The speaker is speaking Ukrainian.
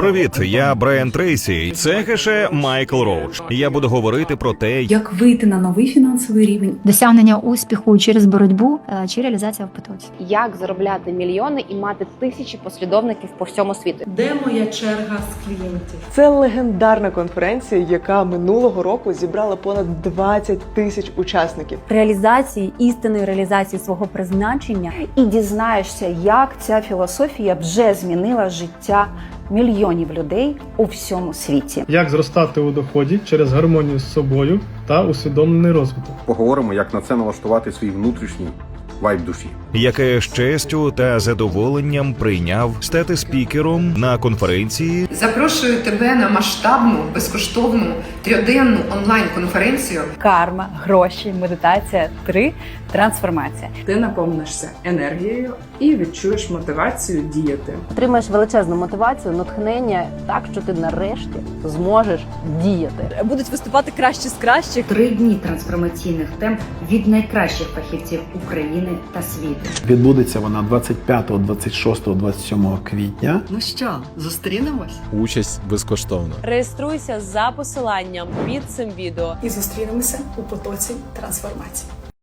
Привіт, я Брайан Трейсі. Це хеше Майкл Роуч. Я буду говорити про те, Як вийти на новий фінансовий рівень? досягнення успіху через боротьбу е, чи реалізація в потоці. як заробляти мільйони і мати тисячі послідовників по всьому світу. Де моя черга з клієнтів? Це легендарна конференція, яка минулого року зібрала понад 20 тисяч учасників. реалізації істинної реалізації свого призначення і дізнаєшся, як ця філософія вже змінила життя мільйонів людей у всьому світі. Як зростати у доході через гармонію з собою та усвідомлений розвиток. Поговоримо, як на це налаштувати свій внутрішній вайб душі. яке з честю та задоволенням прийняв стати спікером на конференції Запрошую тебе на масштабну, безкоштовну трьоденну онлайн-конференцію карма, гроші, медитація, три трансформація. Ти наповнишся енергією і відчуєш мотивацію діяти. Отримаєш величезну мотивацію, натхнення, так що ти нарешті зможеш діяти. Будуть виступати кращі з кращих. Три дні трансформаційних тем від найкращих фахівців України та світу. Відбудеться вона 25, 26, 27 квітня. Ну що, зустрінемось? Участь безкоштовна. Реєструйся за посиланням під цим відео. І зустрінемося у потоці трансформації.